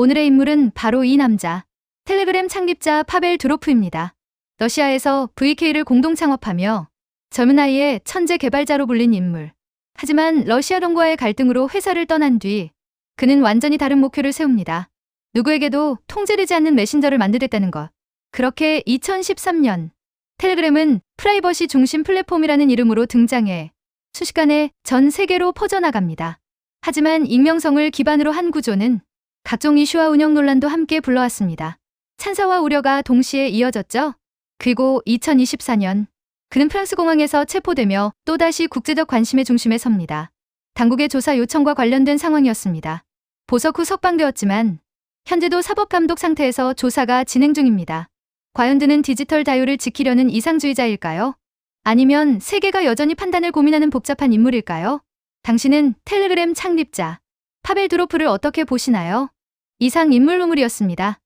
오늘의 인물은 바로 이 남자. 텔레그램 창립자 파벨 드로프입니다. 러시아에서 VK를 공동 창업하며 젊은 나이에 천재 개발자로 불린 인물. 하지만 러시아론과의 갈등으로 회사를 떠난 뒤 그는 완전히 다른 목표를 세웁니다. 누구에게도 통제되지 않는 메신저를 만들겠다는 것. 그렇게 2013년 텔레그램은 프라이버시 중심 플랫폼이라는 이름으로 등장해 순식간에 전 세계로 퍼져나갑니다. 하지만 익명성을 기반으로 한 구조는 각종 이슈와 운영 논란도 함께 불러왔습니다. 찬사와 우려가 동시에 이어졌죠. 그리고 2024년 그는 프랑스 공항에서 체포되며 또다시 국제적 관심의 중심에 섭니다. 당국의 조사 요청과 관련된 상황이었습니다. 보석 후 석방되었지만 현재도 사법감독 상태에서 조사가 진행 중입니다. 과연 그는 디지털 자유를 지키려는 이상주의자일까요? 아니면 세계가 여전히 판단을 고민하는 복잡한 인물일까요? 당신은 텔레그램 창립자 파벨 드로프를 어떻게 보시나요? 이상 인물 루물이었습니다.